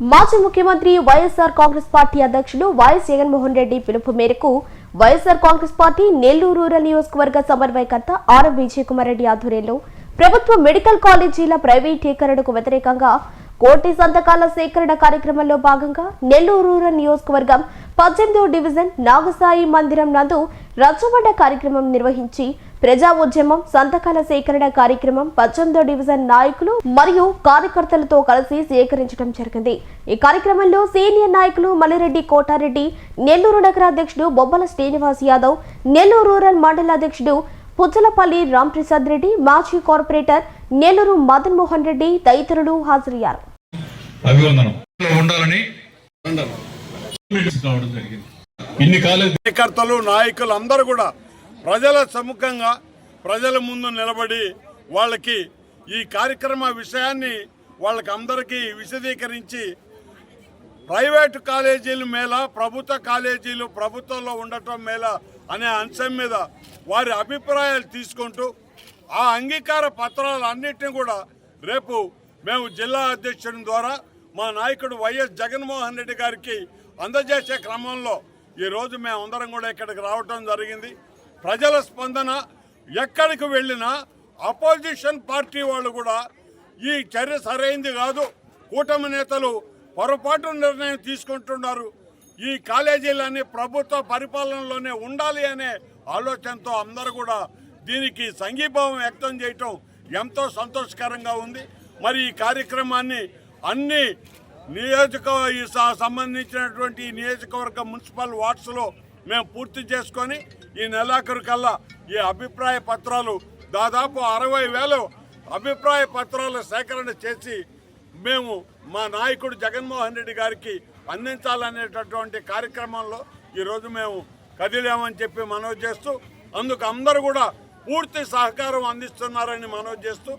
మాజీ ముఖ్యమంత్రి వైఎస్ఆర్ కాంగ్రెస్ పార్టీ అధ్యక్షులు వైఎస్ జగన్మోహన్ రెడ్డి పిలుపు మేరకు YSR Congress party Nellore rural నియోజకవర్గ సమన్వయకర్త ఆర్ విజయ్ కుమార్ రెడ్డి ఆధ్వర్యంలో ప్రభుత్వ మెడికల్ కాలేజీల ప్రైవేటీకరణకు వ్యతిరేకంగా కోటి సంతకాల సేకరణ కార్యక్రమంలో భాగంగా నెల్లూరు రూరల్ నియోజకవర్గం పద్దెనిమిదో డివిజన్ నాగసాయి మందిరం నందు రచ్చబండ కార్యక్రమం నిర్వహించి ప్రజా ఉద్యమం సంతకాల సేకరణ కార్యక్రమం పద్దెనిమిదో డివిజన్ నాయకులు మరియు కార్యకర్తలతో కలిసి సేకరించడం జరిగింది. ఈ కార్యక్రమంలో సీనియర్ నాయకులు మల్లిరెడ్డి కోటారెడ్డి నెల్లూరు నగర అధ్యక్షుడు బొబ్బల శ్రీనివాస్ యాదవ్ నెల్లూరు రూరల్ మండల అధ్యక్షుడు పుచ్చలపల్లి రాంప్రసాద్ రెడ్డి మాజీ కార్పొరేటర్ నెల్లూరు మదన్ మోహన్ రెడ్డి తదితరులు హాజరయ్యారు. అభివందనం. ఉండాలని కావడం జరిగింది ఇన్ని కాలేజ్ కార్యకర్తలు నాయకులు అందరూ కూడా ప్రజల సముఖంగా ప్రజల ముందు నిలబడి వాళ్ళకి ఈ కార్యక్రమ విషయాన్ని వాళ్ళకి అందరికీ విశదీకరించి ప్రైవేటు కాలేజీల మేళ ప్రభుత్వ కాలేజీలు ప్రభుత్వంలో ఉండటం మేళ అనే అంశం మీద వారి అభిప్రాయాలు తీసుకుంటూ ఆ అంగీకార పత్రాలు కూడా రేపు మేము జిల్లా అధ్యక్షుడి ద్వారా మా నాయకుడు వైఎస్ జగన్మోహన్ రెడ్డి గారికి అందజేసే క్రమంలో ఈరోజు మేమందరం కూడా ఇక్కడికి రావటం జరిగింది. ప్రజల స్పందన ఎక్కడికి వెళ్ళినా అపోజిషన్ పార్టీ వాళ్ళు కూడా ఈ చర్య సరైంది కాదు. కూటమి నేతలు పొరపాటు నిర్ణయం తీసుకుంటున్నారు. ఈ కాలేజీలన్నీ ప్రభుత్వ పరిపాలనలోనే ఉండాలి అనే ఆలోచనతో అందరూ కూడా దీనికి సంఘీభావం వ్యక్తం చేయటం ఎంతో సంతోషకరంగా ఉంది. మరి ఈ కార్యక్రమాన్ని అన్ని నియోజక సంబంధించినటువంటి నియోజకవర్గ మున్సిపల్ వార్డ్స్లో మేము పూర్తి చేసుకొని ఈ నెలాఖరు కల్లా ఈ అభిప్రాయ పత్రాలు దాదాపు అరవై వేలు అభిప్రాయ పత్రాలు సేకరణ చేసి మేము మా నాయకుడు జగన్మోహన్ రెడ్డి గారికి అందించాలనేటటువంటి కార్యక్రమంలో ఈరోజు మేము కదిలామని చెప్పి మనవి చేస్తూ అందుకు అందరూ కూడా పూర్తి సహకారం అందిస్తున్నారని మనవి చేస్తూ